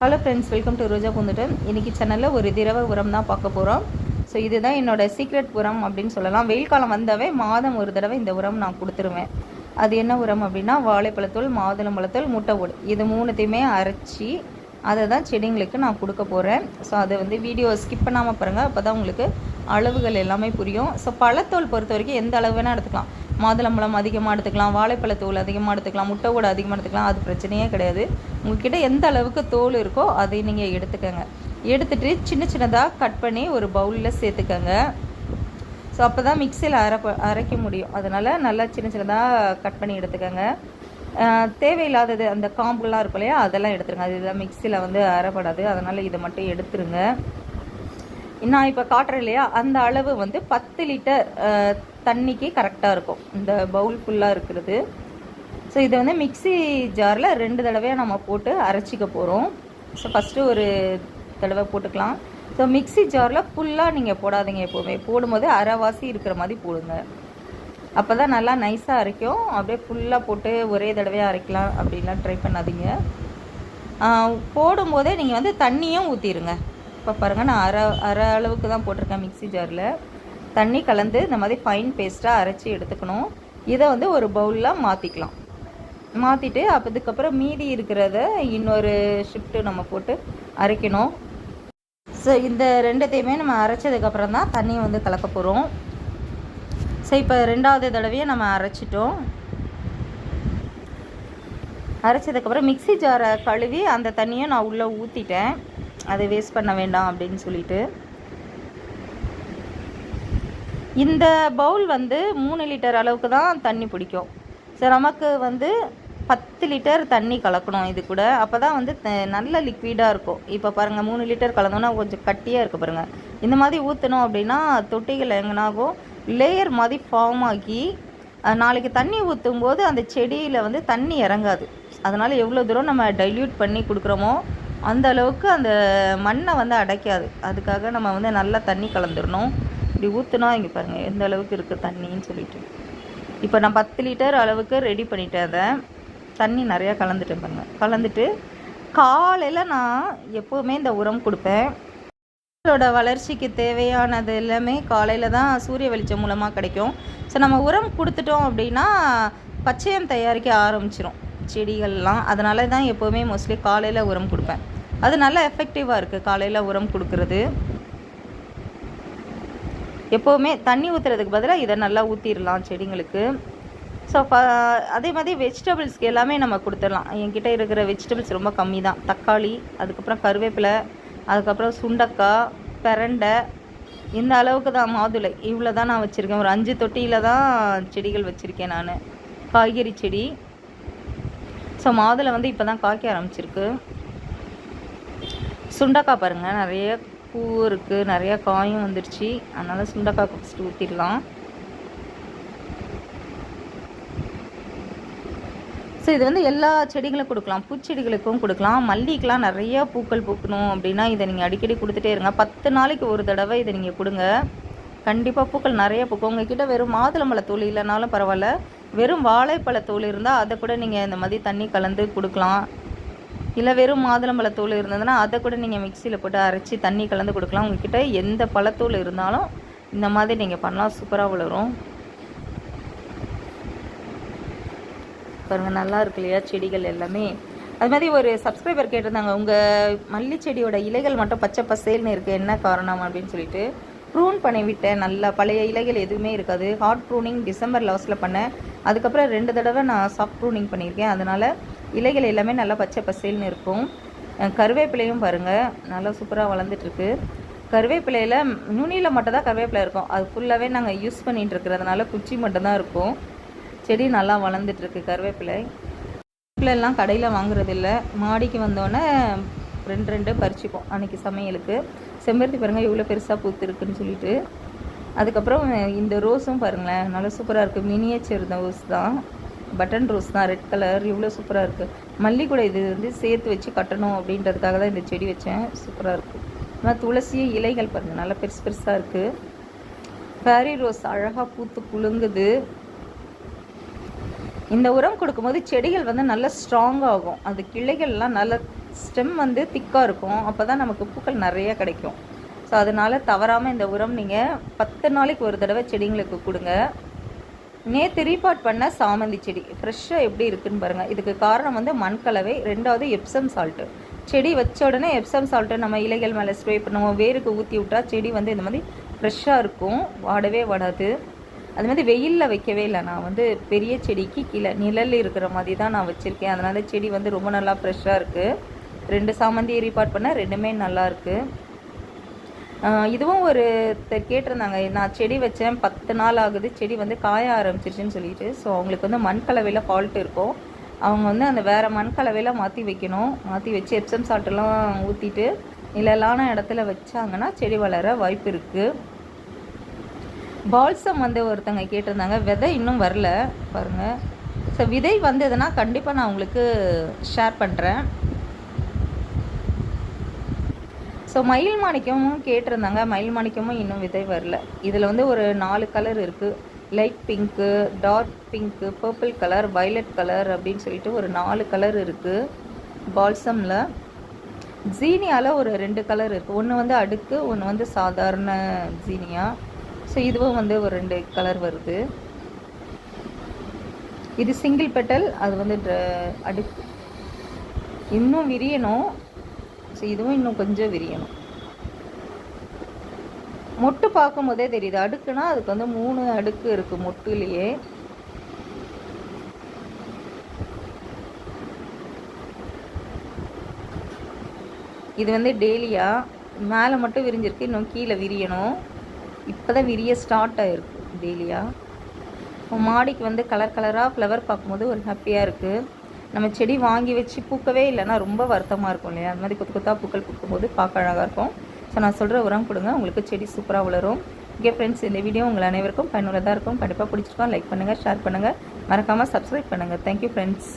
Hello friends welcome to Roja பூந்துட்டு இன்றைக்கி சேனலில் ஒரு திரவ உரம் தான் பார்க்க போகிறோம் ஸோ இதுதான் என்னோட சீக்ரெட் உரம் அப்படின்னு சொல்லலாம். வெயில் காலம் வந்தாவே மாதம் ஒரு தடவை இந்த உரம் நான் கொடுத்துருவேன். அது என்ன உரம் அப்படின்னா வாழைப்பழத்தூள் மாதுளம்பழத்தூள் முட்டை ஓடு இது மூணுத்தையுமே அரைச்சி அதை தான் செடிங்களுக்கு நான் கொடுக்க போகிறேன் ஸோ அதை வந்து வீடியோ ஸ்கிப் பண்ணாமல் பாருங்கள் அப்போ தான் உங்களுக்கு அளவுகள் எல்லாமே புரியும். ஸோ பழத்தோல் பொறுத்த வரைக்கும் எந்த அளவு வேணால் எடுத்துக்கலாம். மாதுளம்பழம் அதிகமாக எடுத்துக்கலாம் வாழைப்பழத்தோல் அதிகமாக எடுத்துக்கலாம் முட்டை கூட அதிகமாக எடுத்துக்கலாம் அது பிரச்சனையே கிடையாது. உங்ககிட்ட எந்த அளவுக்கு தோல் இருக்கோ அதை நீங்கள் எடுத்துக்கோங்க. எடுத்துகிட்டு சின்ன சின்னதாக கட் பண்ணி ஒரு பவுலில் சேர்த்துக்கோங்க. ஸோ அப்போ தான் மிக்சியில் அரைப்ப அரைக்க முடியும். அதனால் நல்லா சின்ன சின்னதாக கட் பண்ணி எடுத்துக்கோங்க. தேவையில்லாதது அந்த காம்புலாம் இருக்கும் இல்லையா அதெல்லாம் எடுத்துருங்க. அது இதெல்லாம் மிக்சியில் வந்து அரைப்படாது. அதனால் இதை மட்டும் எடுத்துருங்க. நான் இப்போ காட்டுறேன் இல்லையா? அந்த அளவு வந்து பத்து லிட்டர் தண்ணிக்கு கரெக்டாக இருக்கும். இந்த பவுல் ஃபுல்லாக இருக்கிறது. ஸோ இதை வந்து மிக்ஸி ஜாரில் ரெண்டு தடவையாக நம்ம போட்டு அரைச்சிக்க போகிறோம் ஸோ ஃபஸ்ட்டு ஒரு தடவை போட்டுக்கலாம். ஸோ மிக்ஸி ஜாரில் ஃபுல்லாக நீங்கள் போடாதீங்க எப்போவுமே. போடும்போது அரைவாசி இருக்கிற மாதிரி போடுங்க. அப்போ தான் நல்லா நைஸாக அரைக்கும். அப்படியே ஃபுல்லாக போட்டு ஒரே தடவையாக அரைக்கலாம் அப்படின்லாம் ட்ரை பண்ணாதீங்க. போடும்போதே நீங்கள் வந்து தண்ணியும் ஊற்றிடுங்க இப்போ பாருங்கள் நான் அரை அரை அளவுக்கு தான் போட்டிருக்கேன் மிக்ஸி ஜாரில் தண்ணி கலந்து இந்த மாதிரி ஃபைன் பேஸ்ட்டாக அரைச்சி எடுத்துக்கணும். இதை வந்து ஒரு பவுலில் மாற்றிக்கலாம் மாற்றிட்டு அப்போ இதுக்கப்புறம் மீதி இருக்கிறத இன்னொரு ஷிஃப்ட்டு நம்ம போட்டு அரைக்கணும். ஸோ இந்த ரெண்டுத்தையுமே நம்ம அரைச்சதுக்கப்புறம் தான் தண்ணியை வந்து கலக்க போகிறோம் ஸோ இப்போ ரெண்டாவது தடவையை நம்ம அரைச்சிட்டோம். அரைச்சதுக்கப்புறம் மிக்சி ஜாரை கழுவி அந்த தண்ணியை நான் உள்ளே ஊற்றிட்டேன் அதை வேஸ்ட் பண்ண வேண்டாம் அப்படின்னு சொல்லிட்டு. இந்த பவுல் வந்து மூணு லிட்டர் அளவுக்கு தான் தண்ணி பிடிக்கும். ஸோ நமக்கு வந்து பத்து லிட்டர் தண்ணி கலக்கணும் இது கூட. அப்போ தான் வந்து நல்ல லிக்விடாக இருக்கும். இப்போ பாருங்கள் மூணு லிட்டர் கலந்தோன்னா கொஞ்சம் கட்டியாக இருக்குது பாருங்கள் இந்த மாதிரி ஊற்றணும் அப்படின்னா தொட்டிகள் எங்கனாகும் லேயர் மாதிரி ஃபார்ம் ஆகி நாளைக்கு தண்ணி ஊற்றும் போது அந்த செடியில் வந்து தண்ணி இறங்காது. அதனால் எவ்வளோ தூரம் நம்ம டைல்யூட் பண்ணி கொடுக்குறோமோ அந்த அளவுக்கு அந்த மண்ணை வந்து அடைக்காது. அதுக்காக நம்ம வந்து நல்லா தண்ணி கலந்துடணும். இப்படி ஊற்றுனா இங்கே பாருங்கள் எந்த அளவுக்கு இருக்குது தண்ணின்னு சொல்லிட்டு. இப்போ நான் பத்து லிட்டர் அளவுக்கு ரெடி பண்ணிட்டேன் அதை. தண்ணி நிறையா கலந்துட்டேன் பாருங்க. கலந்துட்டு காலையில் நான் எப்போவுமே இந்த உரம் கொடுப்பேன். இதோட வளர்ச்சிக்கு தேவையானது எல்லாமே காலையில் தான் சூரிய வெளிச்சம் மூலமாக கிடைக்கும். ஸோ நம்ம உரம் கொடுத்துட்டோம் அப்படின்னா பச்சையம் தயாரிக்க ஆரம்பிச்சிரும். செடிகள்லாம் அதனால தான் எப்போவுமே மோஸ்ட்லி காலையில் உரம் கொடுப்பேன். அது நல்லா எஃபெக்டிவாக இருக்குது காலையில் உரம் கொடுக்கறது. எப்போவுமே தண்ணி ஊற்றுறதுக்கு பதிலாக இதை நல்லா ஊற்றிடலாம் செடிங்களுக்கு. ஸோ அதே மாதிரி வெஜிடபிள்ஸ்க்கு எல்லாமே நம்ம கொடுத்துடலாம். என்கிட்ட இருக்கிற வெஜிடபிள்ஸ் ரொம்ப கம்மி தான். தக்காளி அதுக்கப்புறம் கருவேப்பிலை அதுக்கப்புறம் சுண்டக்காய் பெரண்டை. இந்த அளவுக்கு தான் மாதுளை. இவ்வளோ தான் நான் வச்சுருக்கேன். ஒரு அஞ்சு தொட்டியில் தான் செடிகள் வச்சுருக்கேன் நான். காய்கறி செடி. ஸோ மாதுளை வந்து இப்போ தான் காய்க்க ஆரம்பிச்சிருக்கு. சுண்டக்காய் பாருங்கள் நிறைய பூ இருக்குது நிறைய காயும் வந்துருச்சு. அதனால் சுண்டக்காய் ஃபஸ்ட்டு ஊற்றிடலாம் ஸோ இது வந்து எல்லா செடிகளும் கொடுக்கலாம். பூச்செடிகளுக்கும் கொடுக்கலாம். மல்லிக்கெலாம் நிறைய பூக்கள் பூக்கணும் அப்படின்னா இதை நீங்கள் அடிக்கடி கொடுத்துட்டே இருங்க. பத்து நாளைக்கு ஒரு தடவை இதை நீங்கள் கொடுங்க. கண்டிப்பாக பூக்கள் நிறைய பூக்கும். உங்ககிட்ட வெறும் மாதுளம்பழத்தூள் இல்லைனாலும் பரவாயில்ல. வெறும் வாழைப்பழத்தூள் இருந்தால் அதை கூட நீங்கள் இந்த மாதிரி தண்ணி கலந்து கொடுக்கலாம். இல்லை வெறும் மாதுளம்பழத்தூள் இருந்ததுன்னா அதை கூட நீங்கள் மிக்சியில் போட்டு அரைச்சி தண்ணி கலந்து கொடுக்கலாம். உங்ககிட்ட எந்த பழத்தூள் இருந்தாலும் இந்த மாதிரி நீங்கள் பண்ணலாம். சூப்பராக வளரும். பாருங்கள் நல்லா இருக்கு இல்லையா? செடிகள் எல்லாமே. அது மாதிரி ஒரு சப்ஸ்கிரைபர் கேட்டிருந்தாங்க உங்கள் மல்லி செடியோட இலைகள் மட்டும் பச்சை பசேல்னு இருக்குது என்ன காரணம்? அப்படின்னு சொல்லிட்டு. ப்ரூன் பண்ணிவிட்டேன் நல்லா பழைய இலைகள் எதுவுமே இருக்காது. ஹார்ட் ப்ரூனிங் டிசம்பர் லாஸ்ட்டில் பண்ணேன். அதுக்கப்புறம் ரெண்டு தடவை நான் சாஃப்ட் ப்ரூனிங் பண்ணியிருக்கேன். அதனால் இலைகள் எல்லாமே நல்லா பச்சை பசேல்னு இருக்கும். கருவேப்பிலையும் பாருங்கள் நல்லா சூப்பராக வளர்ந்துட்டுருக்கு. கருவேப்பிலையில் நுனியில் மட்டும் தான் கருவேப்பிலை இருக்கும். அது ஃபுல்லாகவே நாங்கள் யூஸ் பண்ணிகிட்டு இருக்கிறதுனால குச்சி மட்டும்தான் இருக்கும். செடி நல்லா வளர்ந்துட்டுருக்கு கருவேப்பிலை. கருவேப்பிலைலாம் கடையில் வாங்குறதில்ல. மாடிக்கு வந்தோடனே ரெண்டு ரெண்டு பறிச்சுப்போம் அன்றைக்கி சமையலுக்கு. செம்பருத்தி பாருங்கள் இவ்வளோ பெருசாக பூத்துருக்குன்னு சொல்லிட்டு. அதுக்கப்புறம் இந்த ரோஸும் பாருங்களேன் நல்லா சூப்பராக இருக்குது மினியேச்சர் ரோஸ் தான். பட்டன் ரோஸ் தான் ரெட் கலர் இவ்வளோ சூப்பராக இருக்குது மல்லி கூட இது வந்து சேர்த்து வச்சு கட்டணும் அப்படின்றதுக்காக தான் இந்த செடி வச்சேன். சூப்பராக இருக்குது ஆனால் துளசி இலைகள் பாருங்கள் நல்லா பெருசு பெருசாக இருக்குது ஃபேரி ரோஸ் அழகாக பூத்து குலுங்குது. இந்த உரம் கொடுக்கும்போது செடிகள் வந்து நல்லா ஸ்ட்ராங் ஆகும். அது கிளைகள்லாம் நல்லா ஸ்டெம் வந்து திக்காக இருக்கும். அப்போ தான் நமக்கு பூக்கள் நிறைய கிடைக்கும். ஸோ அதனால் தவறாமல் இந்த உரம் நீங்கள் பத்து நாளைக்கு ஒரு தடவை செடிங்களுக்கு கொடுங்க. நேற்று ரீபாட் பண்ண சாமந்தி செடி. ஃப்ரெஷ்ஷாக எப்படி இருக்குன்னு பாருங்கள் இதுக்கு காரணம் வந்து மண் கலவை ரெண்டாவது எப்சம் சால்ட்டு செடி வச்ச உடனே எப்சம் சால்ட்டு நம்ம இலைகள் மேலே ஸ்ப்ரே பண்ணுவோம். வேருக்கு ஊற்றி விட்டா செடி வந்து இந்த மாதிரி ஃப்ரெஷ்ஷாக இருக்கும். வாடவே வாடாது. அது மாதிரி வெயிலில் வைக்கவே இல்லை. நான் வந்து பெரிய செடிக்கு கீழே நிழல் இருக்கிற மாதிரி தான் நான் வச்சுருக்கேன். அதனால் செடி வந்து ரொம்ப நல்லா ஃப்ரெஷ்ஷாக இருக்குது ரெண்டு சாமந்தி ரீபாட் பண்ண ரெண்டுமே நல்லா இருக்குது இதுவும் ஒரு கேட்டிருந்தாங்க நான் செடி வச்சேன் பத்து நாள் ஆகுது செடி வந்து காய ஆரம்பிச்சிருச்சுன்னு சொல்லிட்டு. ஸோ அவங்களுக்கு வந்து மண் கலவையில் ஃபால்ட் இருக்கும். அவங்க வந்து அந்த வேறு மண் கலவையில் மாற்றி வைக்கணும். மாற்றி வச்சு எப்சம் சால்ட்டெல்லாம் ஊற்றிட்டு நிழலான இடத்துல வச்சாங்கன்னா செடி வளர வாய்ப்பு இருக்குது பால்சம் வந்து ஒருத்தங்க கேட்டிருந்தாங்க விதை இன்னும் வரல. பாருங்கள் ஸோ விதை வந்ததுன்னா கண்டிப்பாக நான் உங்களுக்கு ஷேர் பண்ணுறேன் ஸோ மயில் மாணிக்கமும் கேட்டிருந்தாங்க. மயில் மாணிக்கமும் இன்னும் விதை வரல. இதில் வந்து ஒரு நாலு கலர் இருக்குது light pink dark pink purple colour violet colour அப்படின்னு சொல்லிட்டு ஒரு நாலு கலர் இருக்குது பால்சமில் ஜீனியாவில் ஒரு ரெண்டு கலர் இருக்குது ஒன்று வந்து அடுக்கு ஒன்று வந்து சாதாரண ஜீனியா ஸோ இதுவும் வந்து ஒரு ரெண்டு கலர் வருது. இது சிங்கிள் பெட்டல் அது வந்து அடுக்கு. இன்னும் விரியணும். ஸோ இதுவும் இன்னும் கொஞ்சம் விரியணும். மொட்டு பார்க்கும்போதே தெரியுது. அடுக்குனா அதுக்கு வந்து மூணு அடுக்கு இருக்குது மொட்டுலேயே. இது வந்து டெய்லியா? மேலே மட்டும் விரிஞ்சிருக்கு. இன்னும் கீழே விரியணும். இப்போ தான் விரிய ஸ்டார்ட் ஆகிருக்கு டெய்லியா? மாடிக்கு வந்து கலர் கலராக ஃப்ளவர் பார்க்கும்போது ஒரு ஹாப்பியாக இருக்குது நம்ம செடி வாங்கி வச்சு பூக்கவே இல்லைன்னா ரொம்ப வருத்தமாக இருக்கும் இல்லையா? அது மாதிரி கொத்து கொத்தா பூக்கள் பூக்கும்போது பார்க்க அழகாக இருக்கும். ஸோ நான் சொல்கிற உரம் கொடுங்க. உங்களுக்கு செடி சூப்பராக வளரும். ஓகே ஃப்ரெண்ட்ஸ் இந்த வீடியோ உங்கள் அனைவருக்கும் பயனுள்ளதாக இருக்கும். கண்டிப்பாக பிடிச்சிருக்கோம் லைக் பண்ணுங்கள் ஷேர் பண்ணுங்கள் மறக்காமல் சப்ஸ்கிரைப் பண்ணுங்கள் தேங்க்யூ ஃப்ரெண்ட்ஸ்